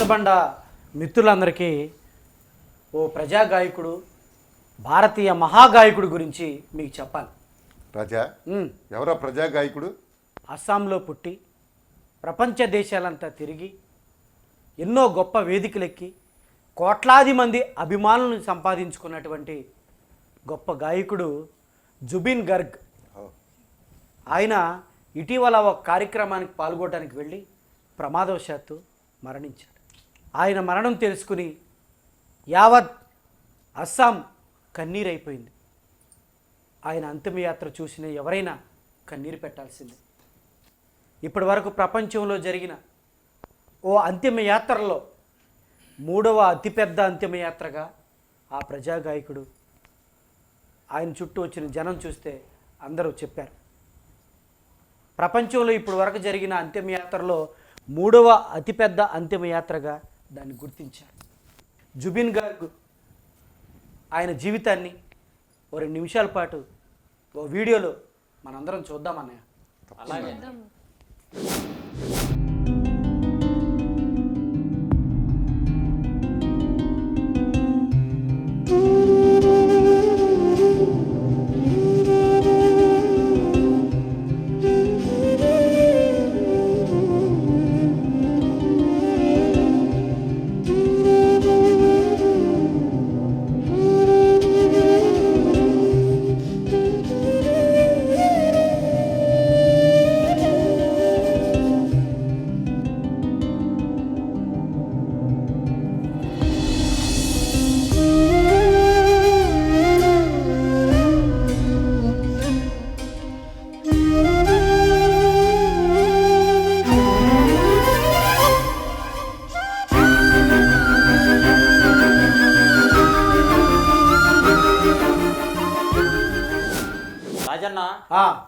రచ్చబండ మిత్రులందరికీ ఓ ప్రజా గాయకుడు భారతీయ మహాగాయకుడు గురించి మీకు చెప్పాలి. రాజా ఉమ్, ఎవరా ప్రజా గాయకుడు అస్సాంలో పుట్టి ప్రపంచ దేశాలంతా తిరిగి ఎన్నో గొప్ప వేదికలెక్కి కోట్లాది మంది అభిమానులను సంపాదించుకున్నటువంటి గొప్ప గాయకుడు జుబిన్ గర్గ్. ఆయన ఇటీవల ఒక కార్యక్రమానికి పాల్గొనడానికి వెళ్ళి ప్రమాదవశాత్తు మరణించాడు. ఆయన మరణం తెలుసుకుని యావత్ అస్సాం కన్నీరైపోయింది. ఆయన అంతిమయాత్ర చూసిన ఎవరైనా కన్నీరు పెట్టాల్సిందే. ఇప్పటి వరకు ప్రపంచంలో జరిగిన ఓ అంతిమయాత్రలో మూడవ అతిపెద్ద అంతిమయాత్రగా ఆ ప్రజాగాయకుడు ఆయన చుట్టూ వచ్చిన జనం చూస్తే అందరూ చెప్పారు. ప్రపంచంలో ఇప్పుడు వరకు జరిగిన అంతిమయాత్రలో మూడవ అతిపెద్ద అంతిమయాత్రగా దాన్ని గుర్తించారు. జుబిన్ గార్గ్ ఆయన జీవితాన్ని ఓ రెండు నిమిషాల పాటు ఓ వీడియోలో మనందరం చూద్దామన్నయ్య అలాగే.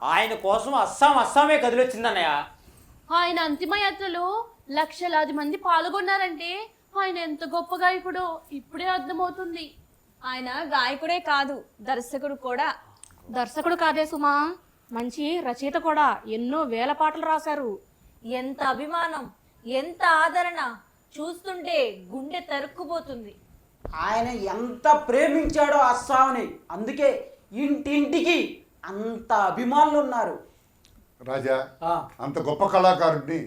ఆయన కోసం అస్సాం అస్సామే కదిలొచ్చిందన్నయ్య. ఆయన అంతిమయాత్రలో లక్షలాది మంది పాల్గొన్నారంటే ఆయన ఎంత గొప్ప గాయకుడో ఇప్పుడే అర్థమవుతుంది. ఆయన గాయకుడే కాదు దర్శకుడు కూడా. దర్శకుడు కాదే సుమా మంచి రచయిత కూడా ఎన్నో వేల పాటలు రాశారు. ఎంత అభిమానం ఎంత ఆదరణ చూస్తుంటే గుండె తరుక్కుపోతుంది. ఆయన ఎంత ప్రేమించాడో అస్సాంని అందుకే ఇంటింటికి అంత అభిమానులు ఉన్నారు రాజా అంత గొప్ప కళాకారుడిని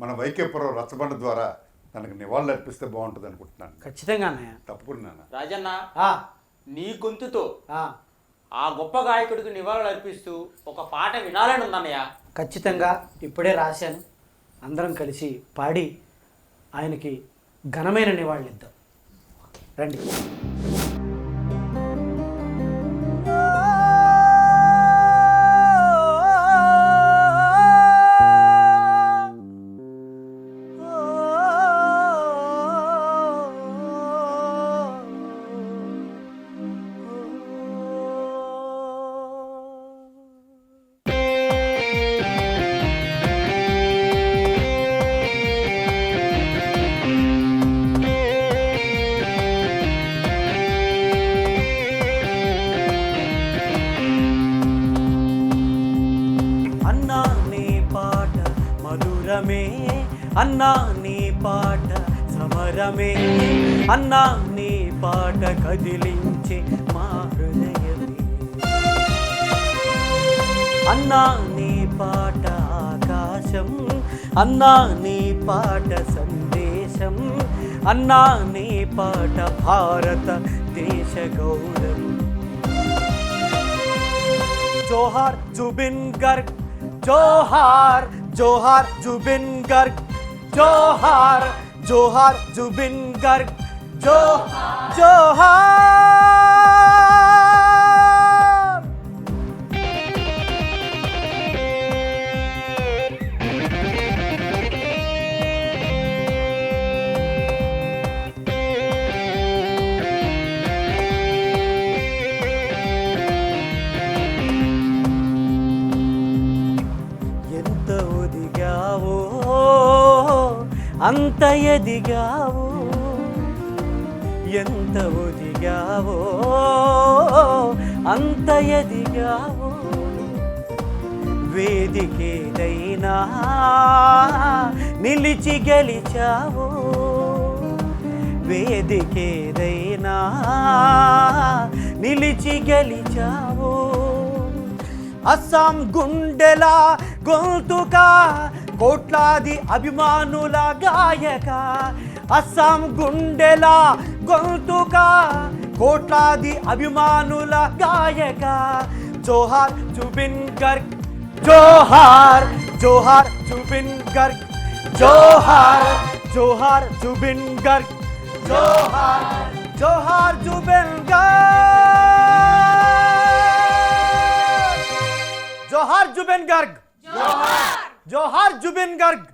మన వైకేపురం రచ్చబండ ద్వారా తనకు నివాళులు అర్పిస్తే బాగుంటుంది అనుకుంటున్నాను. ఖచ్చితంగా అన్నయ్య. తప్పకుండా రాజన్న నీ గొంతుతో ఆ, ఆ గొప్ప గాయకుడికి నివాళులు అర్పిస్తూ ఒక పాట వినాలని ఉందన్నయ్య. ఖచ్చితంగా ఇప్పుడే రాశాను. అందరం కలిసి పాడి ఆయనకి ఘనమైన నివాళులు ఇద్దాం రండి. మధురమే. అన్నా నీ పాట సమరమే. అన్నా నీ పాట కదిలించే మా హృదయమే. అన్నా నీ పాట ఆకాశం. అన్నా నీ పాట సందేశం. అన్నా నీ పాట భారత దేశ గౌరవం. జోహార్ జుబిన్ గర్గ్ జోహార్ జోహార్ జుబిన్ గర్గ్ జోహార్ జోహార్ జుబిన్ గర్గ్ జో జోహార్ ఎదిగావు అంత ఎదిగావు ఎంత ఒదిగావో అంత ఎదిగావు. వేదికేదైనా నిలిచి గెలిచావు వేదికేదైనా నిలిచి గెలిచావు. అస్సాం గుండెలా గొంతుక కోట్లాది అభిమానుల గాయక అస్సాం గుండెల గొంతుక కోట్లాది అభిమానుల గాయక జోహార్ జుబిన్ గర్గ్ జోహార్ జోహార్ జుబిన్ గర్గ్ జోహార్ జోహార్ జుబిన్ గర్గ్ జోహార్ జోహార్ జుబిన్ గర్గ్ జోహార్ జుబిన్ గర్గ్ జోహార్. జుబిన్ గర్గ్